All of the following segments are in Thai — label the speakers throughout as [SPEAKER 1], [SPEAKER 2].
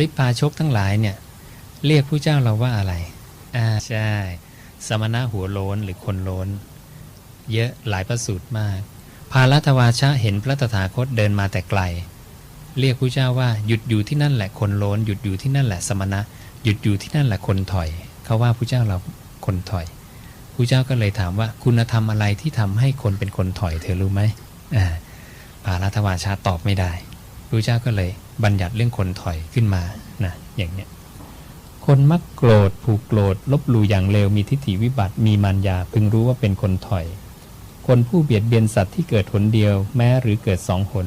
[SPEAKER 1] ริพาชกทั้งหลายเนี่ยเรียกผู้เจ้าเราว่าอะไร อ่าใช่ สมณะหัวโล้นหรือคนโล้นเยอะหลายประสูตรมาก พาลัทวาชะเห็นพระตถาคตเดินมาแต่ไกล เรียกผู้เจ้าว่าหยุดอยู่ที่นั่นแหละคนโล้นหยุดอยู่ที่นั่นแหละสมณะ หยุดอยู่ที่นั่นแหละคนถอย เขาว่าผู้เจ้าเราคนถอยผู้เจ้าก็เลยถามว่าคุณธรรมอะไรที่ทำให้คนเป็นคนถอยเธอรู้ไหมอ่าพาลัทวาชะตอบไม่ได้ผู้เจ้าก็เลย บัญญัติเรื่องคนถอยขึ้นมานะอย่างเนี้ยคนมักโกรธผูกโกรธลบหลู่อย่างเร็วมีทิฏฐิวิบัติมีมารยาพึงรู้ว่าเป็นคนถอย คนผู้เบียดเบียนสัตว์ที่เกิดหนเดียว แม้หรือเกิดสองหน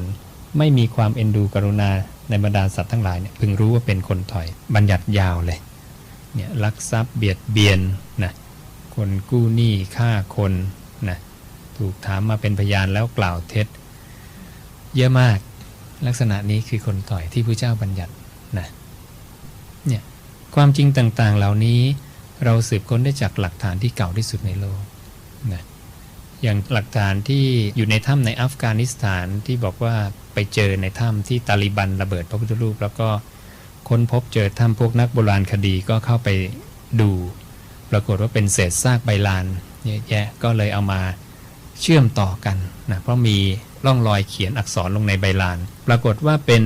[SPEAKER 1] ไม่มีความเอ็นดูกรุณาในบรรดาสัตว์ทั้งหลายเนี่ยพึงรู้ว่าเป็นคนถอย บัญญัติยาวเลยเนี่ยลักทรัพย์เบียดเบียนนะคนกู้หนี้ฆ่าคนนะถูกถามมาเป็นพยานแล้วกล่าวเท็จ เยอะมาก ลักษณะนี้คือคนถอยที่พระเจ้าบัญญัตินะเนี่ยความจริงต่างๆเหล่านี้เราสืบค้นได้จากหลักฐานที่เก่าที่สุดในโลกนะอย่างหลักฐานที่อยู่ในถ้ำในอัฟกานิสถานที่บอกว่าไปเจอในถ้ำที่ตาลิบันระเบิดพระพุทธรูป แล้วก็ค้นพบเจอถ้ำพวกนักโบราณคดีก็เข้าไปดู ปรากฏว่าเป็นเศษซากใบลานเยอะแยะก็เลยเอามาเชื่อมต่อกันนะเพราะมี ร่องรอยเขียนอักษรลงในใบลาน ปรากฏว่าเป็น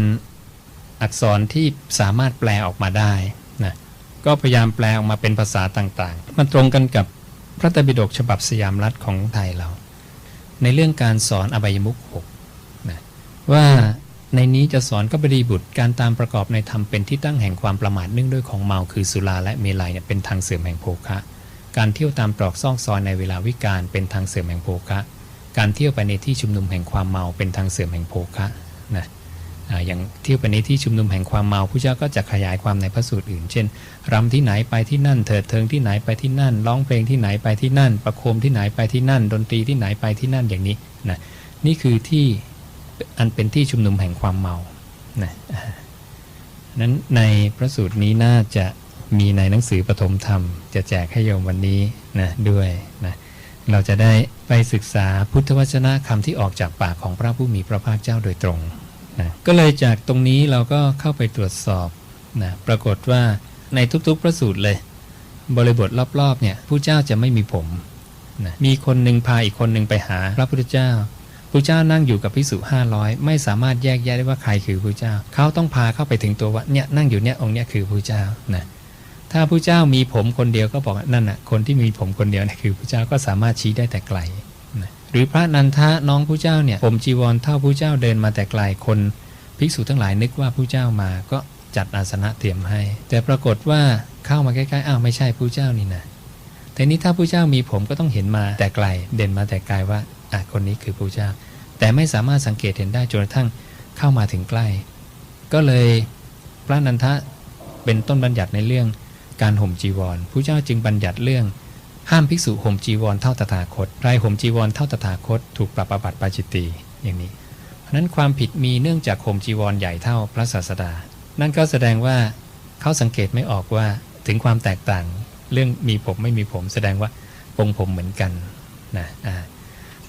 [SPEAKER 1] อักษรที่สามารถแปลออกมาได้นะก็พยายามแปลออกมาเป็นภาษาต่างๆ มันตรงกันกับพระไตรปิฎกฉบับสยามรัฐของไทยเรา ในเรื่องการสอนอบายมุขหกนะว่าในนี้จะสอนก็บดีบุตรการตามประกอบในธรรมเป็นที่ตั้งแห่งความประมาทเนื่องด้วยของเมาคือสุราและเมลัยเนี่ยเป็นทางเสื่อมแห่งโภคะ การเที่ยวตามตรอกซอกซอยในเวลาวิกาลเป็นทางเสื่อมแห่งโภคะ การเที่ยวไปในที่ชุมนุมแห่งความเมาเป็นทางเสื่อมแห่งโภคะนะอย่างเที่ยวไปในที่ชุมนุมแห่งความเมาผู้เจ้าก็จะขยายความในพระสูตรอื่น เช่นรำที่ไหนไปที่นั่น เถิดเทิงที่ไหนไปที่นั่น ร้องเพลงที่ไหนไปที่นั่น ประโคมที่ไหนไปที่นั่น ดนตรีที่ไหนไปที่นั่นอย่างนี้นะนี่คือที่อันเป็นที่ชุมนุมแห่งความเมานะนั้นในพระสูตรนี้น่าจะมีในหนังสือปฐมธรรม จะแจกให้โยมวันนี้นะด้วยนะ เราจะได้ไปศึกษาพุทธวจนะคำที่ออกจากปากของพระผู้มีพระภาคเจ้าโดยตรงนะก็เลยจากตรงนี้เราก็เข้าไปตรวจสอบนะปรากฏว่าในทุกๆพระสูตรเลย บริบทรอบๆเนี่ยผู้เจ้าจะไม่มีผมนะมีคนหนึ่งพาอีกคนหนึ่งไปหาพระพุทธเจ้าพระเจ้านั่งอยู่กับพิสุห้าร้อยไม่สามารถแยกแยะได้ว่าใครคือพระเจ้า เขาต้องพาเข้าไปถึงตัวว่าเนี่ยนั่งอยู่เนี่ยองค์เนี่ยคือพระเจ้านะ ถ้าพระเจ้ามีผมคนเดียวก็บอกนั่นน่ะคนที่มีผมคนเดียวนี่ยคือพระเจ้าก็สามารถชี้ได้แต่ไกลนะหรือพระนันทะน้องพระเจ้าเนี่ยผมจีวรเท่าพระเจ้าเดินมาแต่ไกลคนภิกษุทั้งหลายนึกว่าพระเจ้ามาก็จัดอาสนะเตรียมให้ แต่ปรากฏว่าเข้ามาใกล้ๆอ้าวไม่ใช่พระเจ้านี่นะแต่นี้ถ้าพระเจ้ามีผมก็ต้องเห็นมาแต่ไกล เด่นมาแต่ไกลว่าอะคนนี้คือพระเจ้า แต่ไม่สามารถสังเกตเห็นได้จนกระทั่งเข้ามาถึงใกล้ ก็เลยพระนันทะเป็นต้นบัญญัติในเรื่อง การห่มจีวรผู้เจ้าจึงบัญญัติเรื่อง ห้ามภิกษุห่มจีวรเท่าตถาคตใครห่มจีวรเท่าตถาคต ถูกปรับอาบัติปาจิตตีอย่างนี้ เพราะนั้นความผิดมีเนื่องจากห่มจีวรใหญ่เท่าพระศาสดา นั่นก็แสดงว่าเขาสังเกตไม่ออกว่าถึงความแตกต่าง เรื่องมีผมไม่มีผมแสดงว่าปงผมเหมือนกันนะ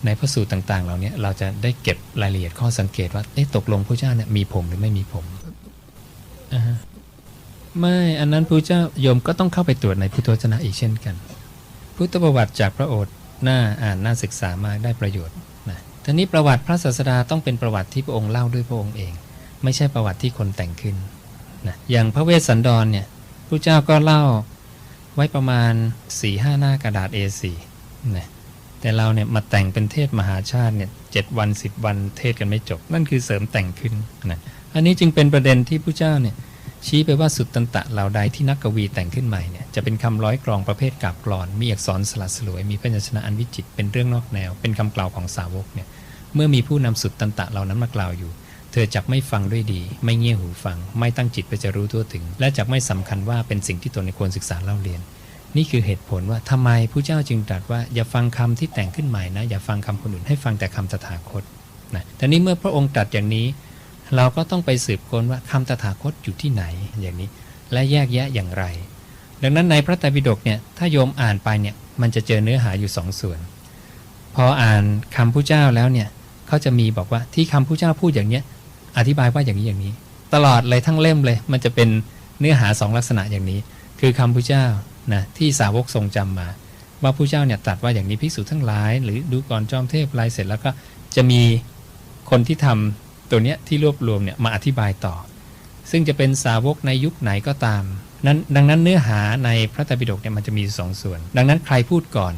[SPEAKER 1] ในพระสูตรต่างๆ เหล่านี้เราจะได้เก็บรายละเอียดข้อสังเกตว่าตกลงพระเจ้าเนี่ยมีผมหรือไม่มีผมอ่า ไม่อันนั้นพระเจ้าโยมก็ต้องเข้าไปตรวจในพุทธวจนะอีกเช่นกัน พุทธประวัติจากพระโอษฐ์น่าอ่านน่าศึกษามากได้ประโยชน์นะทีนี้ประวัติพระศาสดาต้องเป็นประวัติที่พระองค์เล่าด้วยพระองค์เอง ไม่ใช่ประวัติที่คนแต่งขึ้นนะอย่างพระเวสสันดรเนี่ยพระเจ้าก็เล่าไว้ประมาณ4ี่ห้าหน้ากระดาษ A4 นะแต่เราเนี่ยมาแต่งเป็นเทศมหาชาติเนี่ยเจ็ดวันสิบวันเทศกันไม่จบ นั่นคือเสริมแต่งขึ้นนะอันนี้จึงเป็นประเด็นที่พระเจ้าเนี่ย ชี้ไปว่าสุดตันตะเหล่าใดที่นักกวีแต่งขึ้นใหม่เนี่ยจะเป็นคำร้อยกรองประเภทกาบกรอน มีอักษรสลัดสลวย มีพยัญชนะอันวิจิตเป็นเรื่องนอกแนว เป็นคำกล่าวของสาวกเนี่ยเมื่อมีผู้นำสุดตันตะเหล่านั้นมากล่าวอยู่ เธอจักไม่ฟังด้วยดี ไม่เงี่ยหูฟัง ไม่ตั้งจิตไปจะรู้ทั่วถึง และจักไม่สำคัญว่าเป็นสิ่งที่ตนในควรศึกษาเล่าเรียน นี่คือเหตุผลว่าทำไมผู้เจ้าจึงตรัสว่าอย่าฟังคำที่แต่งขึ้นใหม่นะอย่าฟังคำคนอื่นให้ฟังแต่คำตถาคตนะแต่นี้เมื่อพระองค์ตรัสอย่างนี้ เราก็ต้องไปสืบค้นว่าคำตถาคตอยู่ที่ไหนอย่างนี้ และแยกแยะอย่างไร ดังนั้นในพระไตรปิฎกเนี่ยถ้าโยมอ่านไปเนี่ยมันจะเจอเนื้อหาอยู่สองส่วน พออ่านคำผู้เจ้าแล้วเนี่ยเขาจะมีบอกว่าที่คำผู้เจ้าพูดอย่างเนี้ยอธิบายว่าอย่างนี้อย่างนี้ ตลอดเลยทั้งเล่มเลย มันจะเป็นเนื้อหาสองลักษณะอย่างนี้ คือคำพุทธเจ้านะที่สาวกทรงจำมา ว่าผู้เจ้าเนี่ยตรัสว่าอย่างนี้ภิกษุทั้งหลาย หรือดูก่อนจอมเทพลายเสร็จแล้วก็จะมีคนที่ทำ ตัวเนี้ยที่รวบรวมเนี่ยมาอธิบายต่อ ซึ่งจะเป็นสาวกในยุคไหนก็ตามนั้นดังนั้นเนื้อหาในพระไตรปิฎกเนี่ยมันจะมีสองส่วน ดังนั้นใครพูดก่อน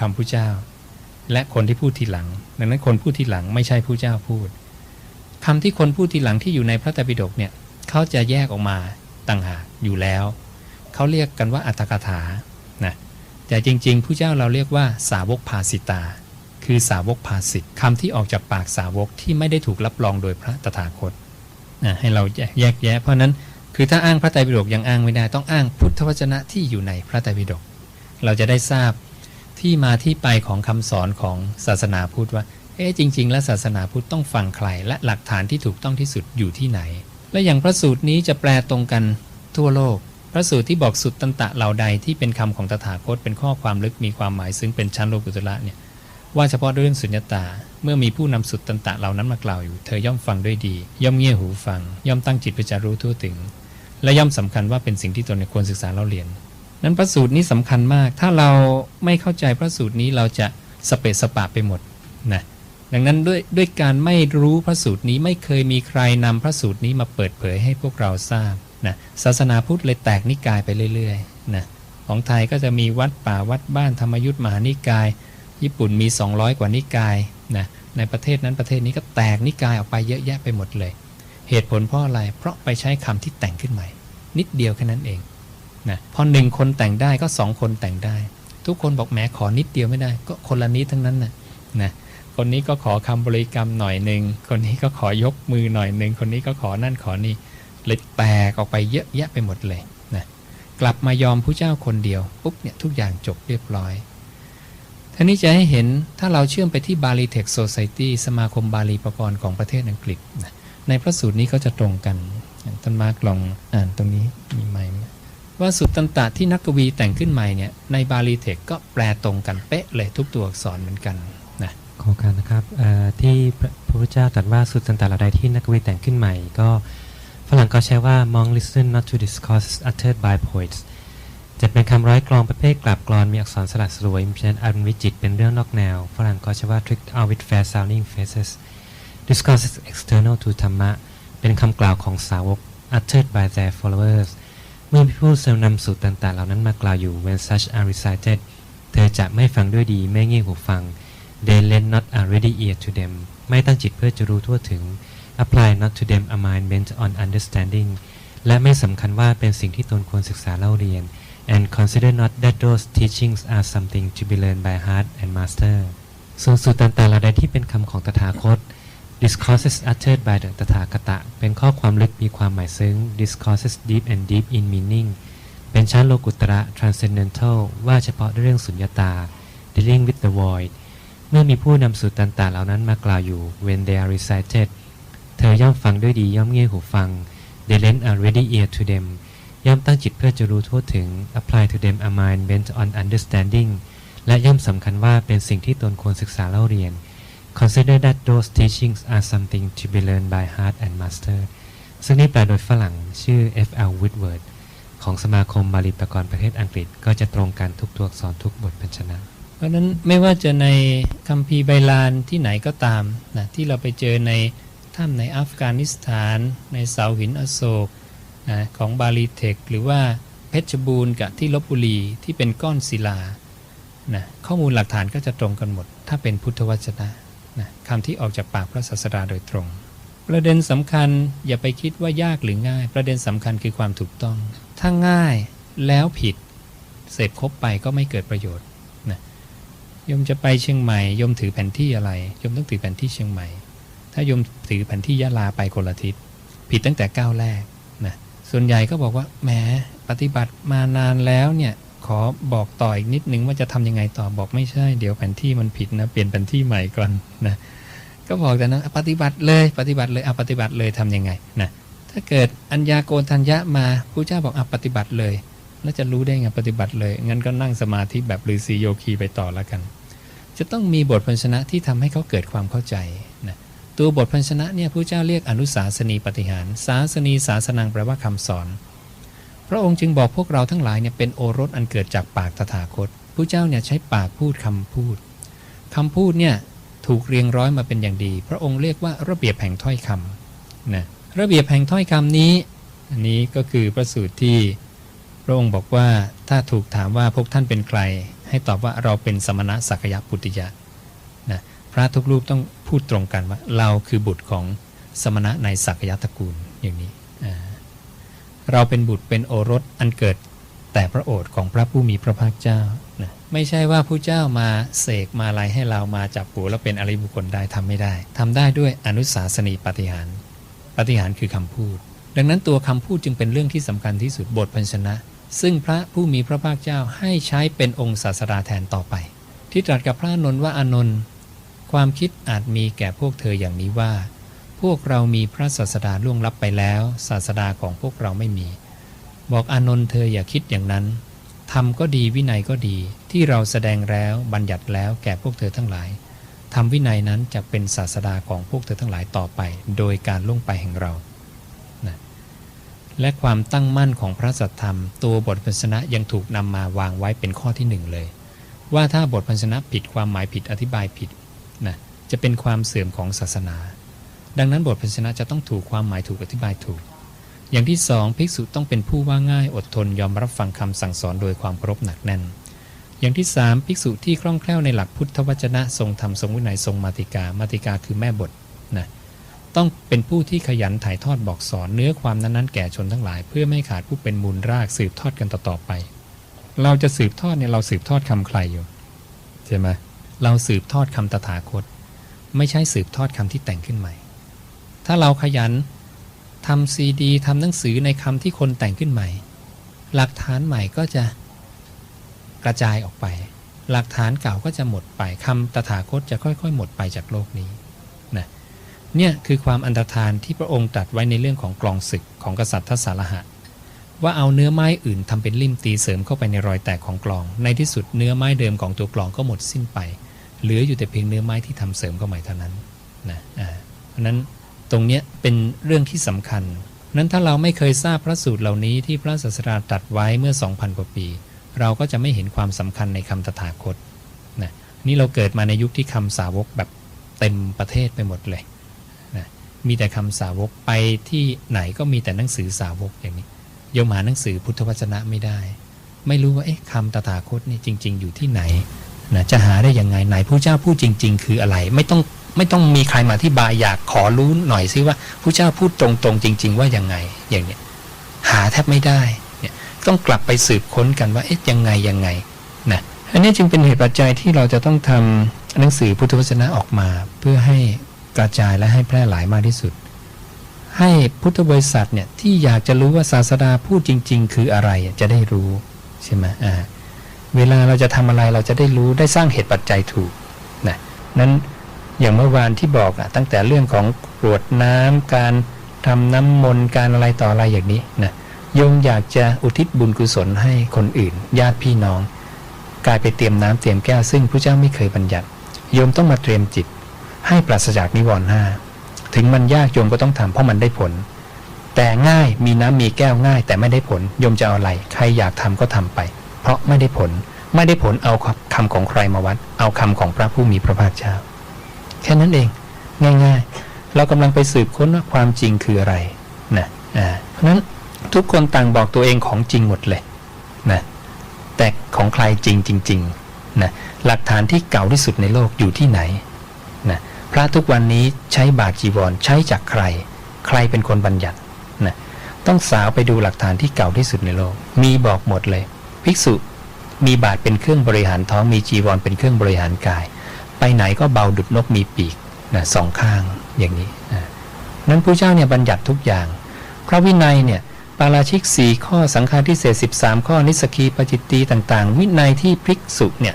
[SPEAKER 1] คำผู้เจ้า และคนที่พูดทีหลัง ดังนั้นคนพูดทีหลังไม่ใช่ผู้เจ้าพูดคำที่คนพูดทีหลังที่อยู่ในพระไตรปิฎกเนี่ยเขาจะแยกออกมาต่างหากอยู่แล้ว เขาเรียกกันว่าอัตถกถานะแต่จริงๆผู้เจ้าเราเรียกว่าสาวกภาสิตา คือสาวกภาสิตคำที่ออกจากปากสาวกที่ไม่ได้ถูกรับรองโดยพระตถาคตนะให้เราแยกแยกแยะ เพราะนั้นคือถ้าอ้างพระไตรปิฎกยังอ้างไม่ได้ต้องอ้างพุทธวจนะที่อยู่ในพระไตรปิฎกเราจะได้ทราบที่มาที่ไปของคำสอนของศาสนาพุทธว่าเอ๊ะจริง ๆ แล้วศาสนาพุทธต้องฟังใคร และหลักฐานที่ถูกต้องที่สุดอยู่ที่ไหน และอย่างพระสูตรนี้จะแปลตรงกันทั่วโลก พระสูตรที่บอกสุดตันตะเหล่าใดที่เป็นคำของตถาคตเป็นข้อความลึกมีความหมายซึ่งเป็นชั้นโลกุตระเนี่ย ว่าเฉพาะเรื่องสุญญตา เมื่อมีผู้นำสุดตันตะเหล่านั้นมากล่าวอยู่ เธอย่อมฟังด้วยดี ย่อมเงี่ยหูฟัง ย่อมตั้งจิตเพื่อจะรู้ทั่วถึง และย่อมสำคัญว่าเป็นสิ่งที่ตนควรศึกษาเล่าเรียน นั้นพระสูตรนี้สำคัญมาก ถ้าเราไม่เข้าใจพระสูตรนี้เราจะสเปสปะไปหมดนะดังนั้นด้วยด้วยการไม่รู้พระสูตรนี้ไม่เคยมีใครนำพระสูตรนี้มาเปิดเผยให้พวกเราทราบนะศาสนาพุทธเลยแตกนิกายไปเรื่อยๆนะของไทยก็จะมีวัดป่าวัดบ้านธรรมยุทธมหานิกาย ญี่ปุ่นมี 200 กว่านิกายนะในประเทศนั้นประเทศนี้ก็แตกนิกายออกไปเยอะแยะไปหมดเลย เหตุผลเพราะอะไร เพราะไปใช้คำที่แต่งขึ้นใหม่ นิดเดียวแค่นั้นเองนะพอหนึ่งคนแต่งได้ก็สองคนแต่งได้ ทุกคนบอกแหมขอนิดเดียวไม่ได้ ก็คนละนิดทั้งนั้นนะนะคนนี้ก็ขอคำบริกรรมหน่อยหนึ่งคนนี้ก็ขอยกมือหน่อยหนึ่งคนนี้ก็ขอนั่นขอนี่เลยแตกออกไปเยอะแยะไปหมดเลยนะกลับมายอมผู้เจ้าคนเดียวปุ๊บเนี่ยทุกอย่างจบเรียบร้อย ท่านี้จะให้เห็นถ้าเราเชื่อมไปที่บาลีเทคโซไซตี้สมาคมบาลีประกรณ์ของประเทศอังกฤษ ในพระสูตรนี้เขาจะตรงกันท่านมากลองอ่านตรงนี้มีไหมว่าสุตตันตะที่นักกวีแต่งขึ้นใหม่เนี่ยในบาลีเทคก็แปลตรงกันเป๊ะเลยทุกตัวอักษรเหมือนกันนะ
[SPEAKER 2] ขอการนะครับที่พระพุทธเจ้าตรัสว่าสุดตันตะเหล่าใดที่นักกวีแต่งขึ้นใหม่ ก็ฝรั่งก็ใช้ว่า monk listen not to discourses uttered by poets จะเป็นคำร้อยกลองประเภทกลับกลอนมีอักษรสลัดสวยมีฉะนั้นอารมณ์วิจิตเป็นเรื่องนอกแนว ฝรั่งก็ใช้ว่า t r i c k e out with fair sounding phrases discourses external to ธรรมะ เป็นคำกล่าวของสาวก uttered by their followers เมื่อผู้ทรงนำสูตรต่างๆ เหล่านั้นมากล่าวอยู่ when such are recited เธอจะไม่ฟังด้วยดีไม่เงี่ยหูฟัง they lend not a ready ear to them ไม่ตั้งจิตเพื่อจะรู้ทั่วถึง apply not to them a mind bent on understanding และไม่สำคัญว่าเป็นสิ่งที่ตนควรศึกษาเล่าเรียน and consider not that those teachings are something to be learned by heart and master ส่วนสูตรต่างๆเหล่าใดที่เป็นคำของตถาคต discourses uttered by the ตถาคตะ เป็นข้อความลึกมีความหมายซึ้ง discourses deep and deep in meaning เป็นชั้นโลกุตระ transcendental ว่าเฉพาะเรื่องสุญญตา dealing with the void เมื่อมีผู้นำสูตรต่างๆเหล่านั้นมากล่าวอยู่ when they are recited เธอย่อมฟังด้วยดีย่อมเงี่ยหูฟัง they lend a ready ear to them ย่อมตั้งจิตเพื่อจะรู้ทั่วถึง apply to them a mind bent on understanding และย่อมสำคัญว่าเป็นสิ่งที่ตนควรศึกษาเล่าเรียน consider that those teachings are something to be learned by heart and master ซึ่งนี่แปลโดยฝรั่งชื่อ F.L. Whitworth ของสมาคมบาลีปกรณ์ประเทศอังกฤษ ก็จะตรงกันทุกตัวอักษรทุกบทพันชนะ
[SPEAKER 1] เพราะฉะนั้นไม่ว่าจะในคัมภีร์ไบลานที่ไหนก็ตามนะที่เราไปเจอในถ้ำในอัฟกานิสถาน ในเสาหินอโศก นะของบาลีเทคหรือว่าเพชรบูรณ์กับที่ลบบุรีที่เป็นก้อนศิลานะข้อมูลหลักฐานก็จะตรงกันหมด ถ้าเป็นพุทธวจนะนะคำที่ออกจากปากพระศาสดาโดยตรง ประเด็นสำคัญอย่าไปคิดว่ายากหรือง่าย ประเด็นสำคัญคือความถูกต้อง ถ้าง่ายแล้วผิดเสพครบไปก็ไม่เกิดประโยชน์โยมจะไปเชียงใหม่ยมถือแผนที่อะไรยมต้องถือแผนที่เชียงใหม่ ถ้ายมถือแผนที่ยะลาไปคนละทิศผิดตั้งแต่ก้าวแรก ส่วนใหญ่ก็บอกว่าแหมปฏิบัติมานานแล้วเนี่ยขอบอกต่ออีกนิดนึงว่าจะทำยังไงต่อบอกไม่ใช่ เดี๋ยวแผนที่มันผิดนะเปลี่ยนแผนที่ใหม่ก่อนนะก็บอกแต่นะปฏิบัติเลยปฏิบัติเลยเอาปฏิบัติเลยทำยังไงนะถ้าเกิดอัญญาโกณทัญญะมาผู้เจ้าบอกเอาปฏิบัติเลย แล้วจะรู้ได้ไงปฏิบัติเลยงั้นก็นั่งสมาธิแบบฤาษีโยคีไปต่อแล้วกัน จะต้องมีบทพันชนะที่ทำให้เขาเกิดความเข้าใจ ตัวบทพันชนะเนี่ยพระเจ้าเรียกอนุสาสนีปฏิหาร สาสนีสาสนังแปลว่าคำสอน พระองค์จึงบอกพวกเราทั้งหลายเนี่ยเป็นโอรสอันเกิดจากปากตถาคตพระเจ้าเนี่ยใช้ปากพูดคำพูดคำพูดเนี่ยถูกเรียงร้อยมาเป็นอย่างดี พระองค์เรียกว่าระเบียบแห่งถ้อยคำนะระเบียบแห่งถ้อยคำนี้ อันนี้ก็คือพระสูตรที่พระองค์บอกว่าถ้าถูกถามว่าพวกท่านเป็นใคร ให้ตอบว่าเราเป็นสมณะสักยะปุตติยะนะพระทุกรูปต้อง พูดตรงกันว่าเราคือบุตรของสมณะในสักยะตระกูลอย่างนี้ เราเป็นบุตรเป็นโอรสอันเกิดแต่พระโอษฐ์ของพระผู้มีพระภาคเจ้านะไม่ใช่ว่าผู้เจ้ามาเสกมาอะไรให้เรามาจับหูแล้วเป็นอริบุคคลได้ทำไม่ได้ทำได้ด้วยอนุสาสนีปฏิหารปฏิหารคือคำพูด ดังนั้นตัวคำพูดจึงเป็นเรื่องที่สำคัญที่สุดบทพันชนะ ซึ่งพระผู้มีพระภาคเจ้าให้ใช้เป็นองค์ศาสดาแทนต่อไป ที่ตรัสกับพระนนท์ว่าอานนท์ ความคิดอาจมีแก่พวกเธออย่างนี้ว่า พวกเรามีพระศาสดาล่วงลับไปแล้ว ศาสดาของพวกเราไม่มี บอกอานนท์เธออย่าคิดอย่างนั้นธรรมก็ดีวินัยก็ดีที่เราแสดงแล้วบัญญัติแล้วแก่พวกเธอทั้งหลายธรรมวินัยนั้นจะเป็นศาสดาของพวกเธอทั้งหลายต่อไป โดยการล่วงไปแห่งเราและความตั้งมั่นของพระสัทธรรม ตัวบทพันชนะยังถูกนำมาวางไว้เป็นข้อที่หนึ่งเลย ว่าถ้าบทพันชนะผิดความหมายผิดอธิบายผิด จะเป็นความเสื่อมของศาสนา ดังนั้นบทพันชนะจะต้องถูกความหมายถูกอธิบายถูก อย่างที่สองภิกษุต้องเป็นผู้ว่าง่ายอดทนยอมรับฟังคำสั่งสอนโดยความเคารพหนักแน่น อย่างที่สามภิกษุที่คล่องแคล่วในหลักพุทธวจนะทรงธรรมทรงวินัยทรงมาติกามาติกาคือแม่บทนะต้องเป็นผู้ที่ขยันถ่ายทอดบอกสอนเนื้อความนั้นๆแก่ชนทั้งหลาย เพื่อไม่ขาดผู้เป็นมูลรากสืบทอดกันต่อๆไป เราจะสืบทอดเนี่ยเราสืบทอดคำใครอยู่ใช่ไหมเราสืบทอดคำตถาคต ไม่ใช่สืบทอดคำที่แต่งขึ้นใหม่ ถ้าเราขยันทำซีดีทำหนังสือในคำที่คนแต่งขึ้นใหม่ หลักฐานใหม่ก็จะกระจายออกไป หลักฐานเก่าก็จะหมดไปคำตถาคตจะค่อยๆ หมดไปจากโลกนี้เนี่ยคือความอันตรธานที่พระองค์ตรัสไว้ในเรื่องของกลองศึกของกษัตริย์ทศรหะ ว่าเอาเนื้อไม้อื่นทำเป็นลิ่มตีเสริมเข้าไปในรอยแตกของกลอง ในที่สุดเนื้อไม้เดิมของตัวกลองก็หมดสิ้นไป เหลืออยู่แต่เพียงเนื้อไม้ที่ทำเสริมเข้าใหม่เท่านั้นนะเพราะนั้นตรงนี้เป็นเรื่องที่สำคัญนั้นถ้าเราไม่เคยทราบพระสูตรเหล่านี้ที่พระศาสดาตรัสไว้เมื่อ 2,000 กว่าปี เราก็จะไม่เห็นความสำคัญในคำตถาคตนะนี่เราเกิดมาในยุคที่คำสาวกแบบเต็มประเทศไปหมดเลยนะมีแต่คำสาวกไปที่ไหนก็มีแต่หนังสือสาวกอย่างนี้โยมหาหนังสือพุทธวจนะไม่ได้ ไม่รู้ว่าเอ๊ะคำตถาคตนี่จริง ๆ อยู่ที่ไหน นะจะหาได้ยังไงไหนผู้เจ้าพูดจริง ๆ คืออะไร ไม่ต้องไม่ต้องมีใครมาอธิบายอยากขอรู้หน่อยซิว่าผู้เจ้าพูดตรงๆ จริง ๆ ว่ายังไงอย่างเนี้ยหาแทบไม่ได้เนี่ยต้องกลับไปสืบค้นกันว่าเอ๊ะยังไงยังไงนะอันนี้จึงเป็นเหตุปัจจัยที่เราจะต้องทำหนังสือพุทธวจนะออกมา เพื่อให้กระจายและให้แพร่หลายมากที่สุด ให้พุทธบริษัทเนี่ยที่อยากจะรู้ว่าศาสดาพูดจริง ๆ คืออะไรจะได้รู้ใช่ไหมอ่า เวลาเราจะทำอะไรเราจะได้รู้ได้สร้างเหตุปัจจัยถูกนะนั้นอย่างเมื่อวานที่บอกอะตั้งแต่เรื่องของกรวดน้ำการทำน้ำมนต์การอะไรต่ออะไรอย่างนี้นะโยมอยากจะอุทิศบุญกุศลให้คนอื่น ญาติพี่น้องกลายไปเตรียมน้ำเตรียมแก้วซึ่งพระเจ้าไม่เคยบัญญัติโยมต้องมาเตรียมจิต ให้ปราศจากนิวรณ์ห้าถึงมันยากโยมก็ต้องทำเพราะมันได้ผล แต่ง่ายมีน้ำมีแก้วง่ายแต่ไม่ได้ผลโยมจะเอาอะไร ใครอยากทำก็ทำไป เพราะไม่ได้ผลไม่ได้ผลเอาคำของใครมาวัด เอาคำของพระผู้มีพระภาคเจ้าแค่นั้นเองง่ายๆ เรากำลังไปสืบค้นว่าความจริงคืออะไรนะอ่าเพราะนั้นทุกคนต่างบอกตัวเองของจริงหมดเลยนะแต่ของใครจริงจริงๆนะหลักฐานที่เก่าที่สุดในโลกอยู่ที่ไหนนะพระทุกวันนี้ใช้บาจีวรใช้จากใคร ใครเป็นคนบัญญัตินะต้องสาวไปดูหลักฐานที่เก่าที่สุดในโลก มีบอกหมดเลย ภิกษุมีบาทเป็นเครื่องบริหารท้องมีจีวรเป็นเครื่องบริหารกาย ไปไหนก็เบาดุดนกมีปีกนะสองข้างอย่างนี้นะนั้นพระเจ้าเนี่ยบัญญัติทุกอย่าง พระวินัยเนี่ยปาราชิกสี่ข้อสังฆาทิเศษสิบสามข้อนิสกีปจิตตีต่างๆ วินัยที่ภิกษุเนี่ย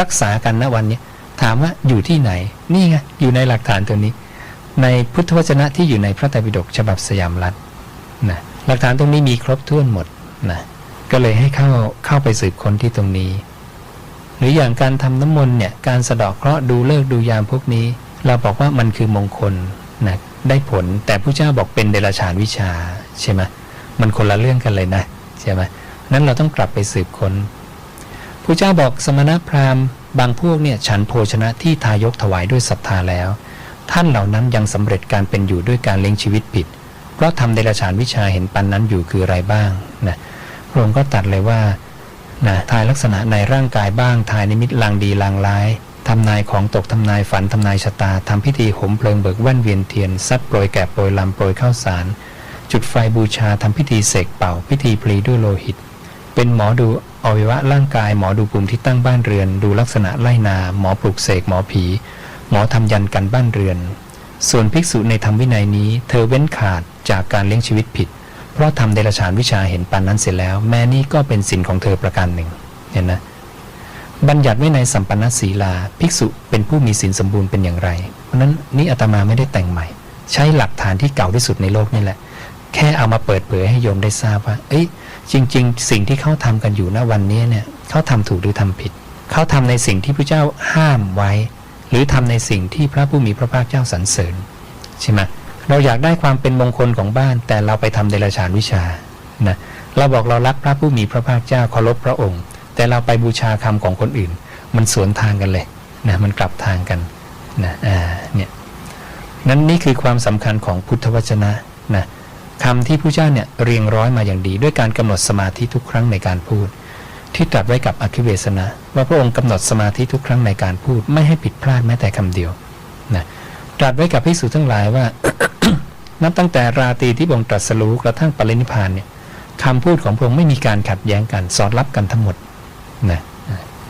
[SPEAKER 1] รักษากันณวันนี้ถามว่าอยู่ที่ไหน นี่ไงอยู่ในหลักฐานตัวนี้ ในพุทธวจนะที่อยู่ในพระไตรปิฎกฉบับสยามรัฐนะหลักฐานตรงนี้มีครบถ้วนหมดนะ ก็เลยให้เข้าเข้าไปสืบค้นที่ตรงนี้ หรืออย่างการทำน้ำมนต์เนี่ยการสะดอกเคราะห์ดูเลิกดูยามพวกนี้ เราบอกว่ามันคือมงคลนะได้ผลแต่ผู้เจ้าบอกเป็นเดรัจฉานวิชาใช่ไหมมันคนละเรื่องกันเลยนะใช่ไหมนั้นเราต้องกลับไปสืบค้นผู้เจ้าบอกสมณพราหมณ์ บางพวกเนี่ยฉันโภชนะที่ทายกถวายด้วยศรัทธาแล้ว ท่านเหล่านั้นยังสำเร็จการเป็นอยู่ด้วยการเลี้ยงชีวิตผิด เพราะทำเดรัจฉานวิชาเห็นปันนั้นอยู่คืออะไรบ้างนะ ระองค์ก็ตัดเลยว่านะทายลักษณะในร่างกายบ้างทายนิมิตลางดีลางร้ายทำนายของตกทำนายฝันทำนายชะตาทำพิธีหมเพลิงเบิกแว่นเวียนเทียนซัดโปรยแกะโปรยลำโปรยข้าวสาร จุดไฟบูชาทำพิธีเสกเป่า พิธีพลีด้วยโลหิต เป็นหมอดูอวัยวะร่างกายหมอดูภูมิที่ตั้งบ้านเรือน ดูลักษณะไล่นา หมอปลุกเสกหมอผี หมอทำยันกันบ้านเรือน ส่วนภิกษุในธรรมวินัยนี้ เธอเว้นขาดจากการเลี้ยงชีวิตผิด เพราะทำเดรัจฉานวิชาเห็นปานนั้นเสร็จแล้ว แม้นี่ก็เป็นสินของเธอประการหนึ่ง เห็นนะบัญญัติไว้ในสัมปันนศีลา ภิกษุเป็นผู้มีศีลสมบูรณ์เป็นอย่างไร เพราะนั้นนี่อาตมาไม่ได้แต่งใหม่ ใช้หลักฐานที่เก่าที่สุดในโลกนี่แหละ แค่เอามาเปิดเผยให้โยมได้ทราบว่า เอ้ย จริง ๆ สิ่งที่เขาทำกันอยู่ณวันนี้เนี่ยเขาทำถูกหรือทำผิด เขาทำในสิ่งที่พระเจ้าห้ามไว้ หรือทำในสิ่งที่พระผู้มีพระภาคเจ้าสรรเสริญใช่ไหม เราอยากได้ความเป็นมงคลของบ้าน แต่เราไปทำเดรัจฉานวิชานะเราบอกเรารักพระผู้มีพระภาคเจ้าเคารพพระองค์ แต่เราไปบูชาคำของคนอื่น มันสวนทางกันเลยนะมันกลับทางกันนะอ่าเนี่ยนั้นนี่คือความสำคัญของพุทธวจนะนะคำที่ผู้เจ้าเนี่ยเรียงร้อยมาอย่างดี ด้วยการกำหนดสมาธิทุกครั้งในการพูด ที่ตรัสไว้กับอคิเวสนะ ว่าพระองค์กำหนดสมาธิทุกครั้งในการพูด ไม่ให้ผิดพลาดแม้แต่คำเดียวนะตรัสไว้กับภิกษุทั้งหลายว่า นับตั้งแต่ราตรีที่พระองค์ตรัสรู้กระทั่งปรินิพานเนี่ยคำพูดของพระองค์ไม่มีการขัดแย้งกันสอดรับกันทั้งหมดนะ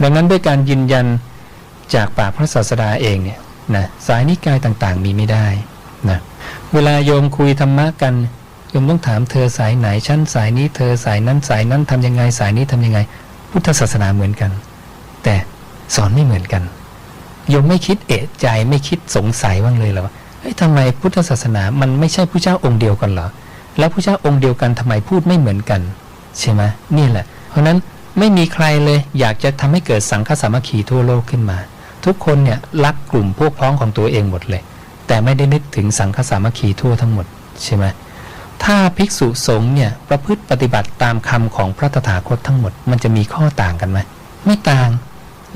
[SPEAKER 1] ดังนั้นด้วยการยืนยันจากปากพระศาสดาเองเนี่ยนะสายนิกายต่างๆมีไม่ได้นะเวลาโยมคุยธรรมะกันโยมต้องถามเธอสายไหนชั้นสายนี้เธอสายนั้นสายนั้นทำยังไงสายนี้ทำยังไง พุทธศาสนาเหมือนกัน แต่สอนไม่เหมือนกันโยมไม่คิดเอะใจไม่คิดสงสัยบ้างเลยเหรอ เฮ้ยทำไมพุทธศาสนามันไม่ใช่ผู้เจ้าองค์เดียวกันเหรอ แล้วผู้เจ้าองค์เดียวกันทำไมพูดไม่เหมือนกันใช่ไหมนี่แหละ เพราะนั้นไม่มีใครเลยอยากจะทำให้เกิดสังฆสามัคคีทั่วโลกขึ้นมา ทุกคนเนี่ยรักกลุ่มพวกพ้องของตัวเองหมดเลย แต่ไม่ได้นึกถึงสังฆสามัคคีทั่วทั้งหมดใช่ไหมถ้าภิกษุสงฆ์เนี่ยประพฤติปฏิบัติตามคำของพระตถาคตทั้งหมด มันจะมีข้อต่างกันไหมไม่ต่าง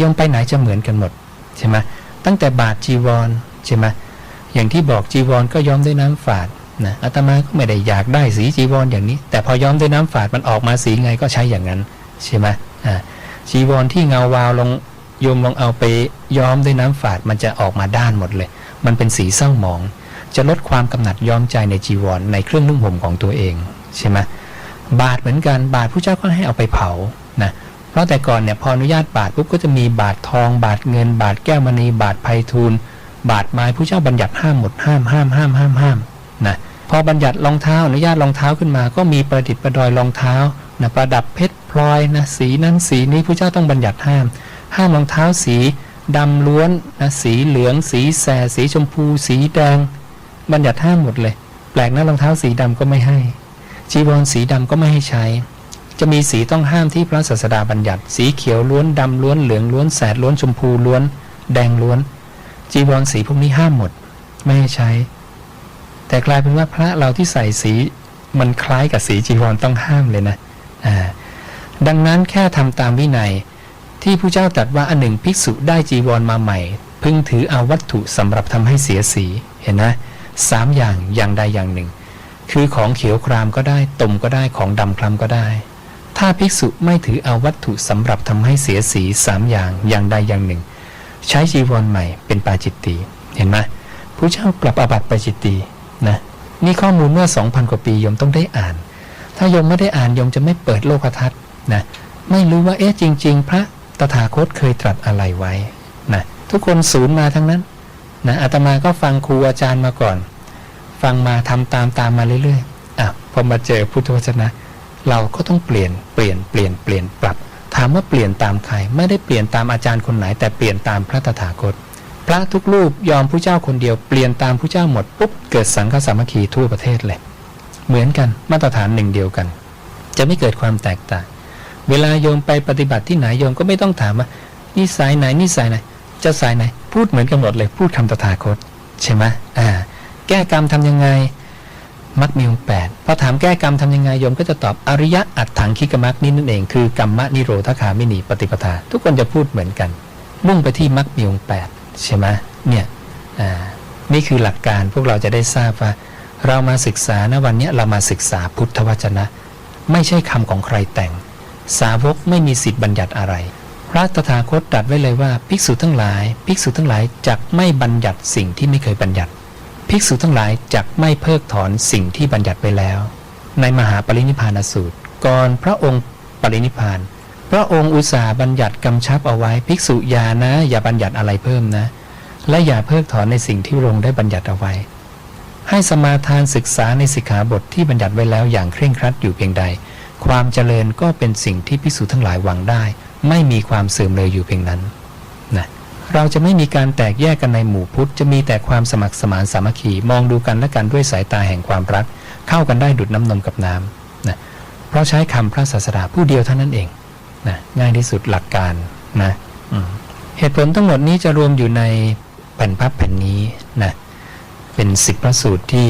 [SPEAKER 1] ยมไปไหนจะเหมือนกันหมดใช่ไหมตั้งแต่บาทจีวรใช่ไหม อย่างที่บอกจีวรก็ย้อมด้วยน้ำฝาดนะอาตมาก็ไม่ได้อยากได้สีจีวรอย่างนี้ แต่พอย้อมด้วยน้ำฝาดมันออกมาสีไงก็ใช้อย่างนั้นใช่ไหมอ่าจีวรที่เงาวาวลงโยมลองเอาไปย้อมด้วยน้ำฝาดมันจะออกมาด้านหมดเลย มันเป็นสีเศร้าหมอง จะลดความกำหนัดย้อมใจในจีวรในเครื่องนุ่งห่มของตัวเองใช่ไหมบาทเหมือนกันบาทผู้เจ้าก็ให้เอาไปเผานะเพราะแต่ก่อนเนี่ยพออนุญาตบาทปุ๊บก็จะมีบาททอง บาทเงิน บาทแก้วมณีบาทไพฑูรย์ บาทไม้ผู้เจ้าบัญญัติห้ามหมดห้ามห้ามห้ามห้ามห้ามนะพอบัญญัติรองเท้าอนุญาตรองเท้าขึ้นมา ก็มีประดิษฐ์ประดอยรองเท้านะประดับเพชรพลอยนะสีนั้นสีนี้ผู้เจ้าต้องบัญญัติห้าม ห้ามรองเท้าสีดำล้วนนะสีเหลือง สีแสสีชมพู สีแดง บัญญัติห้ามหมดเลย แปลกนะรองเท้าสีดำก็ไม่ให้จีวรสีดำก็ไม่ให้ใช้ จะมีสีต้องห้ามที่พระศาสดาบัญญัติ สีเขียวล้วนดำล้วนเหลืองล้วนแสดล้วนชมพูล้วน แดงล้วน จีวรสีพวกนี้ห้ามหมด ไม่ให้ใช้ แต่กลายเป็นว่าพระเราที่ใส่สีมันคล้ายกับสีจีวรต้องห้ามเลยนะอ่าดังนั้นแค่ทำตามวินัยที่ผู้เจ้าตรัสว่าอันหนึ่งภิกษุได้จีวรมาใหม่ พึงถือเอาวัตถุสำหรับทำให้เสียสีเห็นนะสามอย่างอย่างใดอย่างหนึ่ง คือของเขียวครามก็ได้ตมก็ได้ของดำคล้ำก็ได้ ถ้าภิกษุไม่ถือเอาวัตถุสำหรับทำให้เสียสีสามอย่างอย่างใดอย่างหนึ่ง ใช้จีวรใหม่เป็นปาจิตตีเห็นไหมผู้เจ้ากลับอาบัติปาจิตตีนะนี่ข้อมูลเมื่อ 2,000 กว่าปียมต้องได้อ่าน ถ้ายมไม่ได้อ่านยมจะไม่เปิดโลกทัศน์นะไม่รู้ว่าเอ๊ะจริง ๆ พระตถาคตเคยตรัสอะไรไว้นะทุกคนศูนย์มาทั้งนั้นนะอาตมาก็ฟังครูอาจารย์มาก่อน ฟังมาทำตามตามมาเรื่อยๆอะพอมาเจอพุทธวจนะ เราก็ต้องเปลี่ยนเปลี่ยนเปลี่ยนเปลี่ยนปรับ ถามว่าเปลี่ยนตามใคร ไม่ได้เปลี่ยนตามอาจารย์คนไหน แต่เปลี่ยนตามพระตถาคต พระทุกรูปยอมผู้เจ้าคนเดียวเปลี่ยนตามผู้เจ้าหมดปุ๊บเกิดสังฆสามัคคีทั่วประเทศเลยเหมือนกันมาตรฐานหนึ่งเดียวกัน จะไม่เกิดความแตกต่าง เวลาโยมไปปฏิบัติที่ไหนโยมก็ไม่ต้องถามว่านี่สายไหนนี่สายไหน จะสายไหน พูดเหมือนกันหมดเลยพูดคำตถาคต ใช่ไหมอ่า แก้กรรมทำยังไง มักมีองค์แปดพอถามแก้กรรมทำยังไงโยมก็จะตอบอริยะอัตถังคิกมักนี่นั่นเองคือกรรมนิโรธคามินีปฏิปทา ทุกคนจะพูดเหมือนกัน มุ่งไปที่มักมีองค์แปดใช่ไหมเนี่ยนี่คือหลักการพวกเราจะได้ทราบว่า เรามาศึกษานะวันนี้เรามาศึกษาพุทธวจนะ ไม่ใช่คำของใครแต่ง สาวกไม่มีสิทธิ์บัญญัติอะไร พระตถาคตตรัสไว้เลยว่า ภิกษุทั้งหลาย ภิกษุทั้งหลายจักไม่บัญญัติสิ่งที่ไม่เคยบัญญัติ ภิกษุทั้งหลายจักไม่เพิกถอนสิ่งที่บัญญัติไปแล้ว ในมหาปรินิพานสูตร ก่อนพระองค์ปรินิพาน พระองค์อุตสาห์บัญญัติกำชับเอาไว้ภิกษุอย่านะ อย่าบัญญัติอะไรเพิ่มนะ และอย่าเพิกถอนในสิ่งที่รงได้บัญญัติเอาไว้ ให้สมาทานศึกษาในสิกขาบทที่บัญญัติไว้แล้วอย่างเคร่งครัดอยู่เพียงใด ความเจริญก็เป็นสิ่งที่พิสูจน์ทั้งหลายหวังได้ ไม่มีความเสื่อมเลยอยู่เพียงนั้นนะ เราจะไม่มีการแตกแยกกันในหมู่พุทธจะมีแต่ความสมัครสมานสามัคคีมองดูกันและกันด้วยสายตาแห่งความรัก เข้ากันได้ดุดน้ำนมกับน้ำนะเพราะใช้คำพระศาสดาผู้เดียวเท่านั้นเองนะง่ายที่สุดหลักการนะเหตุผลทั้งหมดนี้จะรวมอยู่ในแผ่นพับแผ่นนี้นะเป็นสิบพระสูตรที่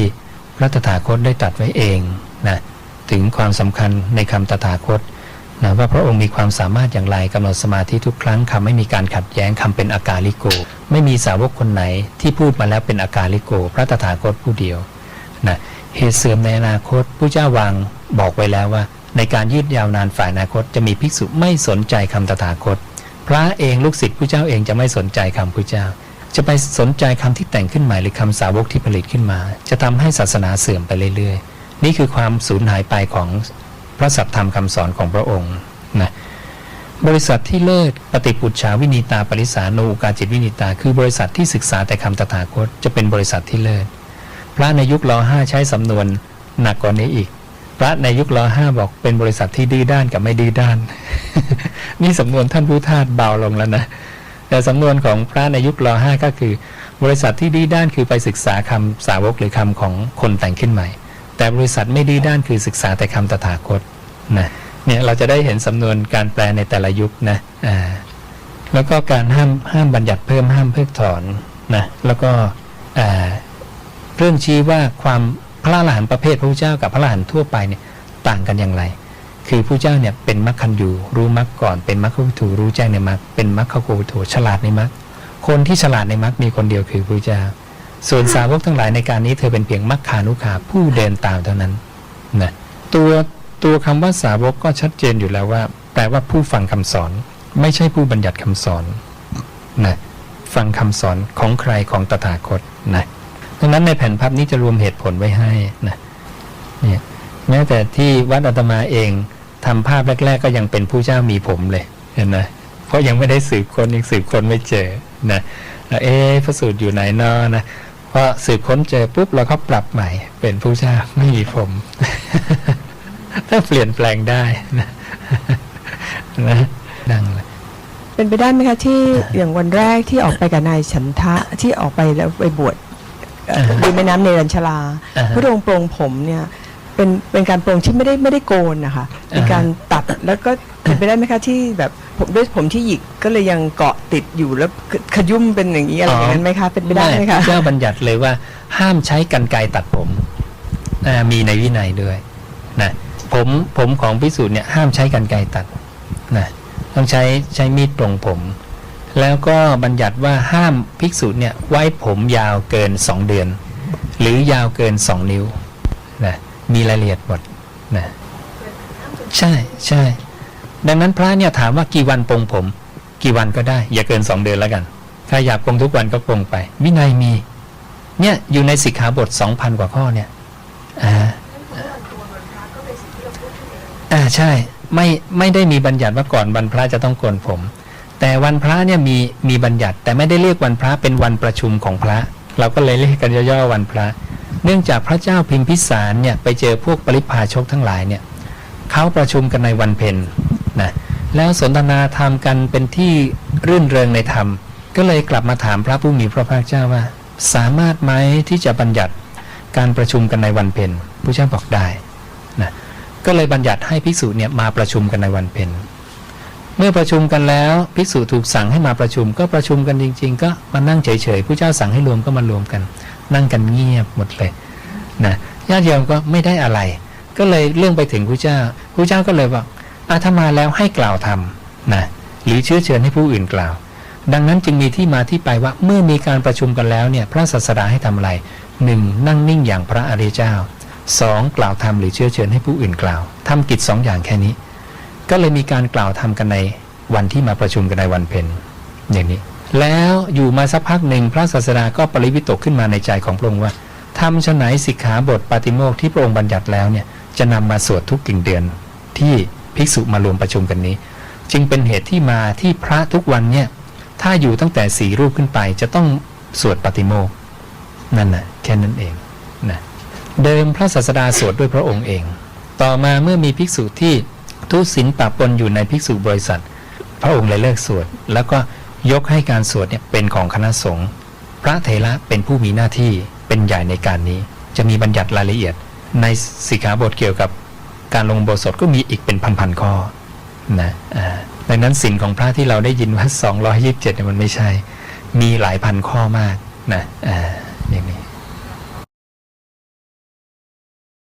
[SPEAKER 1] พระตถาคตได้ตัดไว้เองนะถึงความสำคัญในคำตถาคต นะว่าพระองค์มีความสามารถอย่างไรกำหนดสมาธิทุกครั้งคำไม่มีการขัดแย้งคำเป็นอากาลิโก ไม่มีสาวกคนไหนที่พูดมาแล้วเป็นอากาลิโก พระตถาคตผู้เดียวนะเหตุเสื่อมในอนาคตผู้เจ้าวางบอกไว้แล้วว่า ในการยืดยาวนานฝ่ายอนาคตจะมีภิกษุไม่สนใจคำตถาคต พระเองลูกศิษย์ผู้เจ้าเองจะไม่สนใจคำผู้เจ้า จะไปสนใจคำที่แต่งขึ้นใหม่หรือคำสาวกที่ผลิตขึ้นมา จะทำให้ศาสนาเสื่อมไปเรื่อยๆ นี่คือความสูญหายไปของ พระสัพธรรมคำสอนของพระองค์นะบริษัทที่เลิศปฏิปุจฉาวินีตาปริสานูกาจิตวินิตา คือบริษัทที่ศึกษาแต่คำตถาคตจะเป็นบริษัทที่เลิศพระในยุครอห้าใช้สำนวนหนักกว่านี้อีก พระในยุครอห้าบอกเป็นบริษัทที่ดื้อด้านกับไม่ดื้อด้าน นี่สำนวนท่านผู้ทาสเบาลงแล้วนะแต่สำนวนของพระในยุครอห้าก็คือ บริษัทที่ดื้อด้านคือไปศึกษาคำสาวกหรือคำของคนแต่งขึ้นใหม่ แต่บริษัทไม่ดื้อด้านคือศึกษาแต่คำตถาคตนะเนี่ยเราจะได้เห็นสำนวนการแปลในแต่ละยุคนะอ่าแล้วก็การห้ามห้ามบัญญัติเพิ่มห้ามเพิกถอนนะแล้วก็อ่าเรื่องชี้ว่าความพระอรหันต์ประเภทพระพุทธเจ้ากับพระอรหันต์ทั่วไปเนี่ยต่างกันอย่างไร คือผู้เจ้าเนี่ยเป็นมรรคันยูรู้มรรคก่อนเป็นมรรควิถูรู้แจ้งในมรรคเป็นมรรคโกวิถูฉลาดในมรรคคนที่ฉลาดในมรรคมีคนเดียวคือพระเจ้า ส่วนสาวกทั้งหลายในการนี้เธอเป็นเพียงมัคคานุขาผู้เดินตามเท่านั้นนะตัวตัวคำว่าสาวกก็ชัดเจนอยู่แล้วว่า แปลว่าผู้ฟังคำสอน ไม่ใช่ผู้บัญญัติคำสอนนะฟังคำสอนของใครของตถาคตนะดังนั้นในแผ่นพับนี้จะรวมเหตุผลไว้ให้นะเนี่ยแม้แต่ที่วัดอาตมาเองทำภาพแรก ๆ ก็ยังเป็นผู้เจ้ามีผมเลยเห็นไหมเพราะยังไม่ได้สืบคนยังสืบคนไม่เจอนะเอ๊ะพระสูตรอยู่ไหนนอนะ พอสืบค้นเจอปุ๊บเราก็ปรับใหม่ เป็นผู้เจ้าไม่มีผม ถ้าเปลี่ยนแปลงได้นะนะดังเลย
[SPEAKER 3] เป็นไปได้ไหมคะที่อย่างวันแรกที่ออกไปกับนายฉันทะที่ออกไปแล้วไปบวชเอ่อ
[SPEAKER 1] อ่าฮะ
[SPEAKER 3] ริมแม่น้ำเนรัญชลา
[SPEAKER 1] อ่าฮะ
[SPEAKER 3] พระองค์โปรงผมเนี่ยเป็นเป็นการโปรงที่ไม่ได้ไม่ได้โกนนะคะเป็น
[SPEAKER 1] อ่าฮะ
[SPEAKER 3] การตัดแล้วก็ เป็นไปได้ไหมคะที่แบบผมด้วยผมที่หยิกก็เลยยังเกาะติดอยู่แล้วขยุ่มเป็นอย่างนี้อะไรอย่างนั้นไหมคะเป็นไปได้ไหมคะ
[SPEAKER 1] เจ้าบัญญัติเลยว่าห้ามใช้กันไกรตัดผมอ่ามีในวินัยด้วยนะผมผมของพิสูจน์เนี่ยห้ามใช้กันไกรตัดนะต้องใช้ใช้มีดปรงผม แล้วก็บัญญัติว่าห้ามภิกษุเนี่ยไว้ผมยาวเกินสองเดือน หรือยาวเกินสองนิ้วนะมีรายละเอียดหมดนะใช่ใช่ ดังนั้นพระเนี่ยถามว่ากี่วันปรงผม กี่วันก็ได้ อย่าเกินสองเดือนแล้วกันถ้าอยากปรงทุกวันก็ปรงไป วินัยมี เนี่ยอยู่ในสิกขาบทสองพันกว่าข้อเนี่ยอ่าอ่าใช่ไม่ไม่ได้มีบัญญัติว่าก่อนวันพระจะต้องโกนผม แต่วันพระเนี่ยมีมีบัญญัติ แต่ไม่ได้เรียกวันพระเป็นวันประชุมของพระ เราก็เลยเรียกกันย่อๆวันพระ เนื่องจากพระเจ้าพิมพิสารเนี่ยไปเจอพวกปริพาชกทั้งหลายเนี่ยเขาประชุมกันในวันเพ็ญ นะแล้วสนทนาธรรมกันเป็นที่รื่นเริงในธรรม ก็เลยกลับมาถามพระผู้มีพระภาคเจ้าว่า สามารถไหมที่จะบัญญัติการประชุมกันในวันเพ็ญพระเจ้าบอกได้นะก็เลยบัญญัติให้ภิกษุเนี่ยมาประชุมกันในวันเพ็ญเมื่อประชุมกันแล้วภิกษุถูกสั่งให้มาประชุม ก็ประชุมกันจริง ๆ ก็มานั่งเฉยๆผู้เจ้าสั่งให้รวมก็มารวมกัน นั่งกันเงียบหมดเลยนะญาติโยมก็ไม่ได้อะไร ก็เลยเรื่องไปถึงผู้เจ้าผู้เจ้าก็เลยบอก อาถ้ามาแล้วให้กล่าวธรรมนะหรือเชื้อเชิญให้ผู้อื่นกล่าว ดังนั้นจึงมีที่มาที่ไปว่าเมื่อมีการประชุมกันแล้วเนี่ยพระศาสดาให้ทำอะไรหนึ่งนั่งนิ่งอย่างพระอริยเจ้าสองกล่าวธรรมหรือเชื้อเชิญให้ผู้อื่นกล่าวทำกิจสองอย่างแค่นี้ ก็เลยมีการกล่าวธรรมกันในวันที่มาประชุมกันในวันเพ็ญอย่างนี้ แล้วอยู่มาสักพักหนึ่งพระศาสดาก็ปริวิตกขึ้นมาในใจของพระองค์ว่าทำฉไหนสิกขาบทปาติโมกข์ที่พระองค์บัญญัติแล้วเนี่ยจะนำมาสวดทุกกิ่งเดือนที่ ภิกษุมารวมประชุมกันนี้ จึงเป็นเหตุที่มาที่พระทุกวันเนี่ยถ้าอยู่ตั้งแต่สี่รูปขึ้นไปจะต้องสวดปาติโมกนั่นน่ะแค่นั้นเองนะเดิมพระศาสดาสวดด้วยพระองค์เอง ต่อมาเมื่อมีภิกษุที่ทุศีลปะปนอยู่ในภิกษุบริษัท พระองค์เลยเลิกสวด แล้วก็ยกให้การสวดเนี่ยเป็นของคณะสงฆ์พระเถระเป็นผู้มีหน้าที่เป็นใหญ่ในการนี้ จะมีบัญญัติรายละเอียดในสิกขาบทเกี่ยวกับ การลงโบสถก็มีอีกเป็นพันๆข้อนะอ่าดังนั้นสินของพระที่เราได้ยินว่า 227เนี่ยมันไม่ใช่ มีหลายพันข้อมากนะอ่างนี้